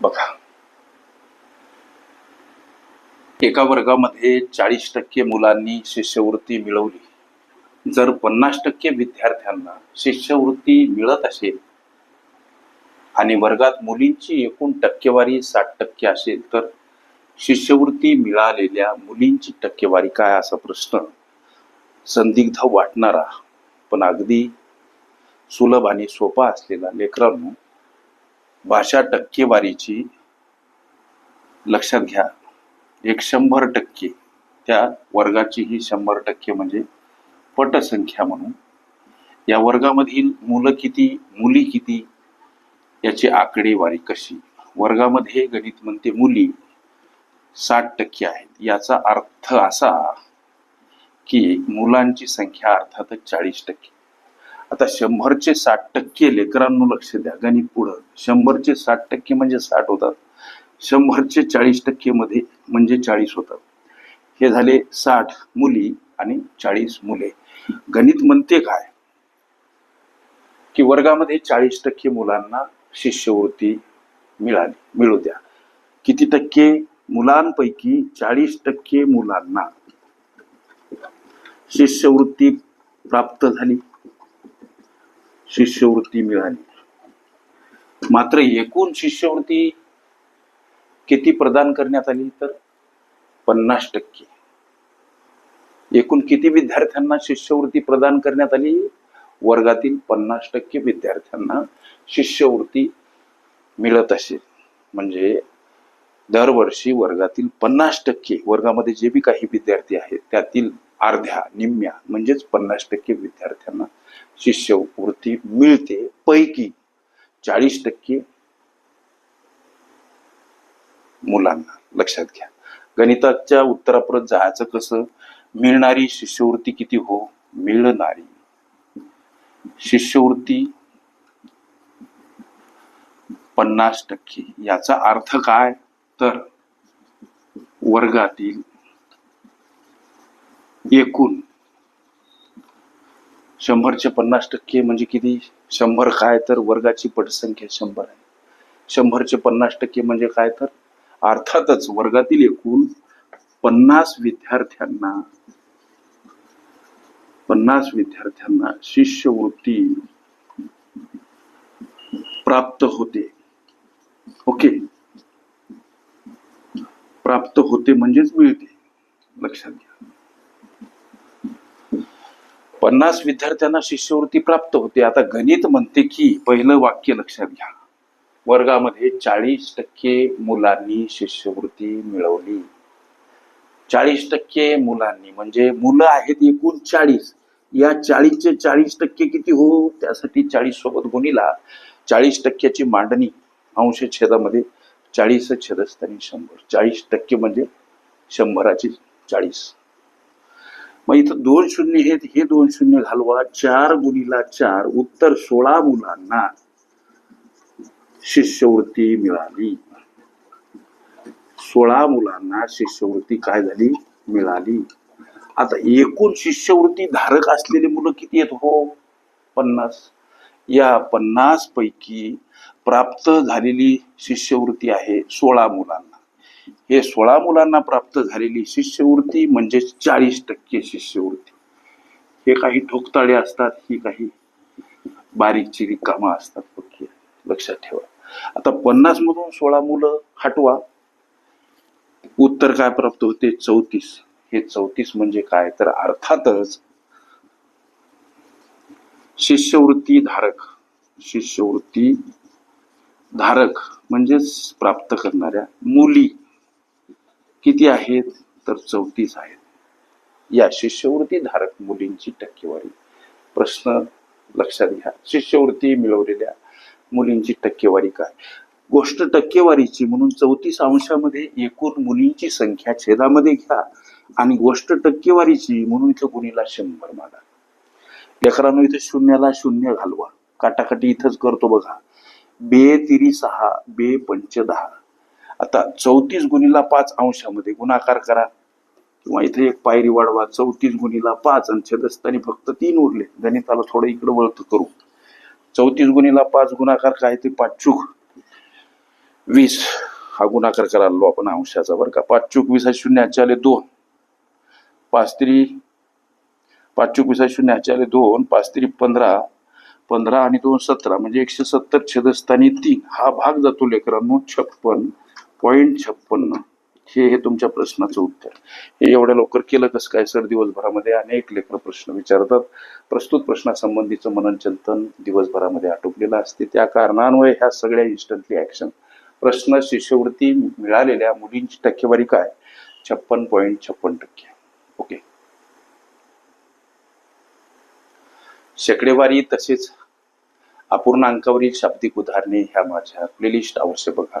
बघा. एका वर्गामध्ये चाळीस टक्के मुलांनी शिष्यवृत्ती मिळवली. जर पन्नास टक्के विद्यार्थ्यांना शिष्यवृत्ती मिळत असेल आणि वर्गात मुलींची एकूण टक्केवारी साठ टक्के असेल तर शिष्यवृत्ती मिळालेल्या मुलींची टक्केवारी काय असा प्रश्न संदिग्ध वाटणारा पण अगदी सुलभ आणि सोपा असलेला लेकरांनो भाषा टक्केवारीची लक्षात घ्या. एक शंभर टक्के त्या वर्गाची ही शंभर टक्के म्हणजे पटसंख्या म्हणून. या वर्गामधील मुलं किती मुली किती याची आकडेवारी कशी? वर्गामध्ये गणित म्हणते मुली साठ टक्के आहेत. याचा अर्थ असा की मुलांची संख्या अर्थातच चाळीस टक्के. आता शंभरचे साठ टक्के लेकरांनो लक्ष द्या. गणित पुढं. शंभरचे साठ टक्के म्हणजे साठ होतात. शंभरचे चाळीस टक्के मध्ये म्हणजे चाळीस होतात. हे झाले साठ मुली आणि चाळीस मुले. गणित म्हणते काय? की वर्गामध्ये चाळीस टक्के मुलांना शिष्यवृत्ती मिळाली मिळू द्या. किती टक्के? मुलांपैकी चाळीस टक्के मुलांना शिष्यवृत्ती प्राप्त झाली. शिष्यवृत्ती मिळाली. मात्र एकूण शिष्यवृत्ती किती प्रदान करण्यात आली तर? पन्नास टक्के. एकूण किती विद्यार्थ्यांना शिष्यवृत्ती प्रदान करण्यात आली? वर्गातील पन्नास टक्के विद्यार्थ्यांना शिष्यवृत्ती मिळत असेल. म्हणजे दरवर्षी वर्गातील पन्नास टक्के वर्गामध्ये जे बी काही विद्यार्थी आहेत त्यातील अर्ध्या निम्म्या म्हणजेच पन्नास टक्के विद्यार्थ्यांना शिष्यवृत्ती मिळते पैकी चाळीस टक्के मुलांना. लक्षात घ्या. गणिताच्या उत्तरापर्यंत जायचं कसं? मिळणारी शिष्यवृत्ती किती हो? मिळणारी. शिष्यवृत्ती पन्नास टक्के. याचा अर्थ काय? तर वर्गातील एकूण. शंभरचे पन्नास टक्के म्हणजे किती? शंभर काय तर वर्गाची पटसंख्या शंभर आहे. शंभरचे पन्नास टक्के म्हणजे काय तर? अर्थातच वर्गातील एकूण पन्नास विद्यार्थ्यांना पन्नास विद्यार्थ्यांना शिष्यवृत्ती प्राप्त होते. ओके? प्राप्त होते म्हणजेच मिळते. लक्षात घ्या. पन्नास विद्यार्थ्यांना शिष्यवृत्ती प्राप्त होते. आता गणित म्हणते की पहिलं वाक्य लक्षात घ्या. वर्गामध्ये चाळीस टक्के मुलांनी शिष्यवृत्ती मिळवली. चाळीस टक्के मुलांनी म्हणजे मुलं आहेत एकूण चाळीस. या चाळीसचे चाळीस टक्के किती हो? त्यासाठी चाळीस सोबत गुणीला चाळीस टक्क्याची मांडणी. अंश छेदामध्ये चाळीस छेदस्थानी शंभर. चाळीस टक्के म्हणजे शंभराची चाळीस. मग इथं दोन शून्य आहेत हे दोन शून्य घालवा. चार गुणीला चार उत्तर सोळा मुलांना शिष्यवृत्ती मिळाली. सोळा मुलांना शिष्यवृत्ती काय झाली? मिळाली. आता एकूण शिष्यवृत्ती धारक असलेली मुलं किती आहेत हो? पन्नास. या पन्नास पैकी प्राप्त झालेली शिष्यवृत्ती आहे सोळा मुलांना. हे सोळा मुलांना प्राप्त झालेली शिष्यवृत्ती म्हणजे चाळीस टक्के शिष्यवृत्ती. हे काही ठोकताळे असतात ही काही बारीक चिरी कामं असतात पक्की. लक्षात ठेवा. आता पन्नास मधून सोळा मुलं हटवा. उत्तर काय प्राप्त होते? चौतीस. हे चौतीस म्हणजे काय? तर अर्थातच शिष्यवृत्ती धारक. शिष्यवृत्ती धारक म्हणजेच प्राप्त करणाऱ्या मुली. किती आहेत तर चौतीस आहेत. या शिष्यवृत्ती धारक मुलींची टक्केवारी. प्रश्न लक्षात घ्या. शिष्यवृत्ती मिळवलेल्या मुलींची टक्केवारी काय? गोष्ट टक्केवारीची म्हणून चौतीस अंशामध्ये एकूण मुलींची संख्या छेदामध्ये घ्या आणि गोष्ट टक्केवारीची म्हणून इथं गुणीला शंभर मागा. लेकरांनो इथं शून्याला शून्य घालवा. काटाकाटी इथंच करतो बघा. बे तिरी सहा. बे पंच दहा. आता चौतीस गुणीला पाच अंशामध्ये गुणाकार करा. किंवा इथे एक पायरी वाढवा चौतीस गुणीला पाच आणि छेदस्थानी फक्त तीन उरले. गणिताला थोडं इकडं वळत करू. चौतीस गुणीला पाच गुणाकार काय ते पाचूक वीस. हा गुणाकार करायला आपण अंशाचा बरं का. पाच चूक वीस आहे आले दोन. पाच तरी पाच चूक वीस आहे आले दोन पाच तरी पंधरा पंधरा आणि दोन सतरा. म्हणजे एकशे सत्तर छेदस्थानी तीन. हा भाग जातो लेकरांनो छप्पन. पॉईंट छप्पन्न हे हे तुमच्या प्रश्नाचं उत्तर. हे एवढ्या लवकर केलं कसं काय सर? दिवसभरामध्ये अनेक लेखन प्रश्न विचारतात. प्रस्तुत प्रश्नासंबंधीचं मनन चिंतन दिवसभरामध्ये आटोपलेलं असते. त्या कारणान्वये ह्या सगळ्या इन्स्टंटली ॲक्शन प्रश्न शिष्यवृत्ती मिळालेल्या मुलींची टक्केवारी काय? छप्पन पॉईंट छप्पन टक्के. ओके. शेकडेवारी तसेच अपूर्णांकावरील शाब्दिक उदाहरणे ह्या माझ्या प्लेलिस्ट अवश्य बघा.